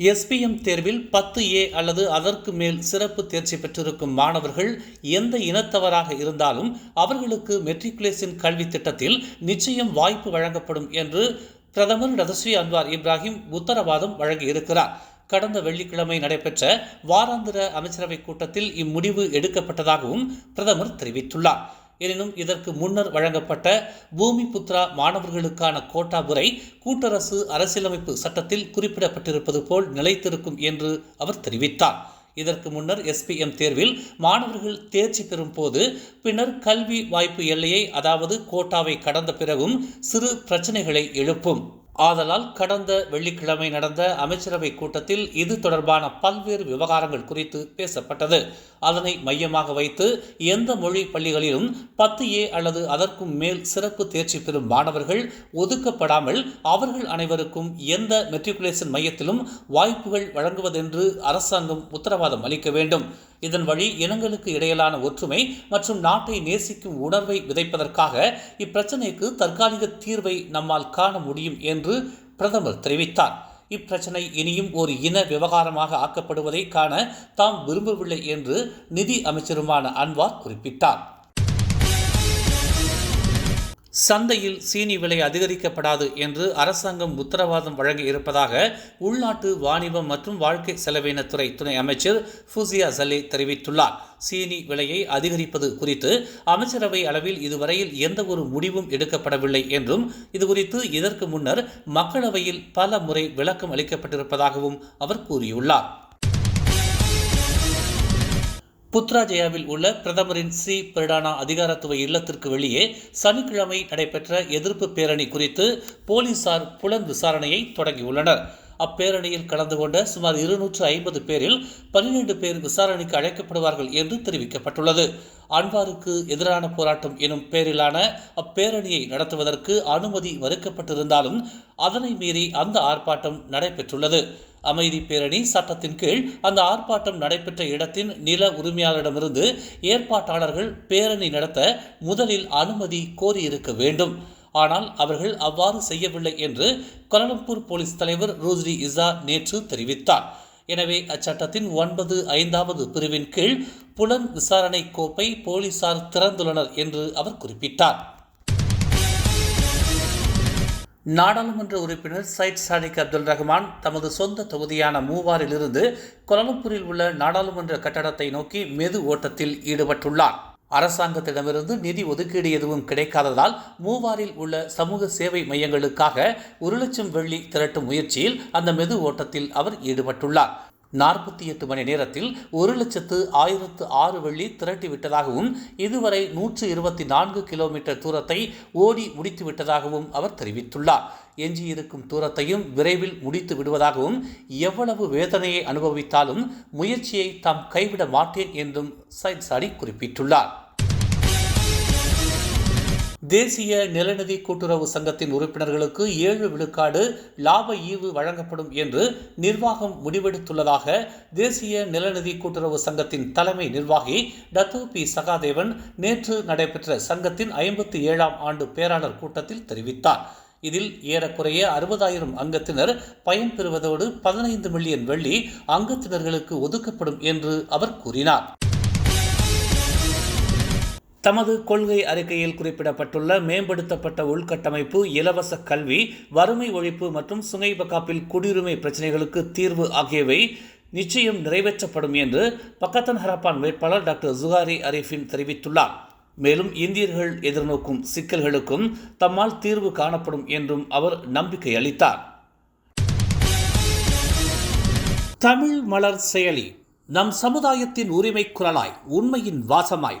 SPM தேர்வில் பத்து ஏ அல்லது அதற்கு மேல் சிறப்பு தேர்ச்சி பெற்றிருக்கும் மாணவர்கள் எந்த இனத்தவராக இருந்தாலும் அவர்களுக்கு மெட்ரிகுலேஷன் கல்வி திட்டத்தில் நிச்சயம் வாய்ப்பு வழங்கப்படும் என்று பிரதமர் ரதஸ்ரீ அன்வார் இப்ராஹிம் உத்தரவாதம் வழங்கியிருக்கிறார். கடந்த வெள்ளிக்கிழமை நடைபெற்ற வாராந்திர அமைச்சரவைக் கூட்டத்தில் இம்முடிவு எடுக்கப்பட்டதாகவும் பிரதமர் தெரிவித்துள்ளார். எனினும் இதற்கு முன்னர் வழங்கப்பட்ட பூமி புத்ரா மாணவர்களுக்கான கோட்டா முறை கூட்டரசு அரசியலமைப்பு சட்டத்தில் குறிப்பிடப்பட்டிருப்பது போல் நிலைத்திருக்கும் என்று அவர் தெரிவித்தார். இதற்கு முன்னர் எஸ்பிஎம் தேர்வில் மாணவர்கள் தேர்ச்சி பெறும் போது பின்னர் கல்வி வாய்ப்பு எல்லையை அதாவது கோட்டாவை கடந்த பிறகும் சிறு பிரச்சனைகளை எழுப்பும். ஆதலால் கடந்த வெள்ளிக்கிழமை நடந்த அமைச்சரவை கூட்டத்தில் இது தொடர்பான பல்வேறு விவகாரங்கள் குறித்து பேசப்பட்டது. அதனை மையமாக வைத்து எந்த மொழி பள்ளிகளிலும் பத்து ஏ அல்லது அதற்கும் மேல் சிறப்பு தேர்ச்சி பெறும் மாணவர்கள் ஒதுக்கப்படாமல் அவர்கள் அனைவருக்கும் எந்த மெட்ரிகுலேஷன் மையத்திலும் வாய்ப்புகள் வழங்குவதென்று அரசாங்கம் உத்தரவாதம் அளிக்க வேண்டும். இதன் வழி இனங்களுக்கு இடையிலான ஒற்றுமை மற்றும் நாட்டை நேசிக்கும் உணர்வை விதைப்பதற்காக இப்பிரச்சனைக்கு தற்காலிக தீர்வை நம்மால் காண முடியும் என்று பிரதமர் தெரிவித்தார். இப்பிரச்சனை இனியும் ஒரு இன விவகாரமாக ஆக்கப்படுவதை காண தாம் விரும்பவில்லை என்று நிதி அமைச்சருமான அன்வார் குறிப்பிட்டார். சந்தையில் சீனி விலை அதிகரிக்கப்படாது என்று அரசாங்கம் உத்தரவாதம் வழங்கி இருப்பதாக உள்நாட்டு வாணிபம் மற்றும் வாழ்க்கை செலவினத்துறை துணை அமைச்சர் ஃபுசியா சலே தெரிவித்துள்ளார். சீனி விலையை அதிகரிப்பது குறித்து அமைச்சரவை அளவில் இதுவரையில் எந்த ஒரு முடிவும் எடுக்கப்படவில்லை என்றும் இதுகுறித்து இதற்கு முன்னர் மக்களவையில் பல முறை விளக்கம் அளிக்கப்பட்டிருப்பதாகவும் அவர் கூறியுள்ளார். புத்ராஜயாவில் உள்ள பிரதமரின் சி பிரடானா அதிகாரத்துவ இல்லத்திற்கு வெளியே சனிக்கிழமை நடைபெற்ற எதிர்ப்பு பேரணி குறித்து போலீசார் புலன் விசாரணையை தொடங்கியுள்ளனர். அப்பேரணியில் கலந்து கொண்ட சுமார் இருநூற்று ஐம்பது பேரில் பன்னிரண்டு பேர் விசாரணைக்கு அழைக்கப்படுவார்கள் என்று தெரிவிக்கப்பட்டுள்ளது. அன்வாருக்கு எதிரான போராட்டம் எனும் பேரிலான அப்பேரணியை நடத்துவதற்கு அனுமதி மறுக்கப்பட்டிருந்தாலும் அதனை மீறி அந்த ஆர்ப்பாட்டம் நடைபெற்றுள்ளது. அமைதி பேரணி சட்டத்தின் கீழ் அந்த ஆர்ப்பாட்டம் நடைபெற்ற இடத்தின் நில உரிமையாளரிடமிருந்து ஏற்பாட்டாளர்கள் பேரணி நடத்த முதலில் அனுமதி கோரியிருக்க வேண்டும். ஆனால் அவர்கள் அவ்வாறு செய்யவில்லை என்று கோலாலம்பூர் போலீஸ் தலைவர் ரோஸ்ரி இசா நேற்று தெரிவித்தார். எனவே அச்சட்டத்தின் ஒன்பது ஐந்தாவது பிரிவின் கீழ் புலன் விசாரணை கோப்பை போலீசார் திறந்துள்ளனர் என்று அவர் குறிப்பிட்டார். நாடாளுமன்ற உறுப்பினர் சைட் சாடிக் அப்துல் ரஹ்மான் தமது சொந்த தொகுதியான மூவாரிலிருந்து கோலாலம்பூரில் உள்ள நாடாளுமன்ற கட்டடத்தை நோக்கி மெது ஓட்டத்தில் ஈடுபட்டுள்ளார். அரசாங்கத்திடமிருந்து நிதி ஒதுக்கீடு எதுவும் கிடைக்காததால் மூவாரில் உள்ள சமூக சேவை மையங்களுக்காக ஒரு லட்சம் வெள்ளி திரட்டும் முயற்சியில் அந்த மெது ஓட்டத்தில் அவர் ஈடுபட்டுள்ளார். நாற்பத்தி எட்டு மணி நேரத்தில் ஒரு லட்சத்து ஆயிரத்து ஆறு வெள்ளி திரட்டி விட்டதாகவும் இதுவரை நூற்று இருபத்தி நான்கு கிலோமீட்டர் தூரத்தை ஓடி முடித்து விட்டதாகவும் அவர் தெரிவித்துள்ளார். எஞ்சியிருக்கும் தூரத்தையும் விரைவில் முடித்து விடுவதாகவும் எவ்வளவு வேதனையை அனுபவித்தாலும் முயற்சியை தாம் கைவிட மாட்டேன் என்றும் சைட் குறிப்பிட்டுள்ளார். தேசிய நிலநிதி கூட்டுறவு சங்கத்தின் உறுப்பினர்களுக்கு ஏழு விழுக்காடு லாப ஈவு வழங்கப்படும் என்று நிர்வாகம் முடிவெடுத்துள்ளதாக தேசிய நிலநிதி கூட்டுறவு சங்கத்தின் தலைமை நிர்வாகி டத்து பி சகாதேவன் நேற்று நடைபெற்ற சங்கத்தின் ஐம்பத்தி ஏழாம் ஆண்டு பேராளர் கூட்டத்தில் தெரிவித்தார். இதில் ஏறக்குறைய அறுபதாயிரம் அங்கத்தினர் பயன்பெறுவதோடு பதினைந்து மில்லியன் வெள்ளி அங்கத்தினர்களுக்கு ஒதுக்கப்படும் என்று அவர் கூறினார். தமது கொள்கை அறிக்கையில் குறிப்பிடப்பட்டுள்ள மேம்படுத்தப்பட்ட உள்கட்டமைப்பு இலவச கல்வி வறுமை ஒழிப்பு மற்றும் சுங்கை பக்காப்பில் குடியுரிமை பிரச்சினைகளுக்கு தீர்வு ஆகியவை நிச்சயம் நிறைவேற்றப்படும் என்று பக்கத்தன் ஹரப்பான் வேட்பாளர் டாக்டர் ஜுகாரி அரீஃபின் தெரிவித்துள்ளார். மேலும் இந்தியர்கள் எதிர்நோக்கும் சிக்கல்களுக்கும் தம்மால் தீர்வு காணப்படும் என்றும் அவர் நம்பிக்கை அளித்தார். தமிழ் மலர் செயலி நம் சமுதாயத்தின் உரிமை குரலாய் உண்மையின் வாசமாய்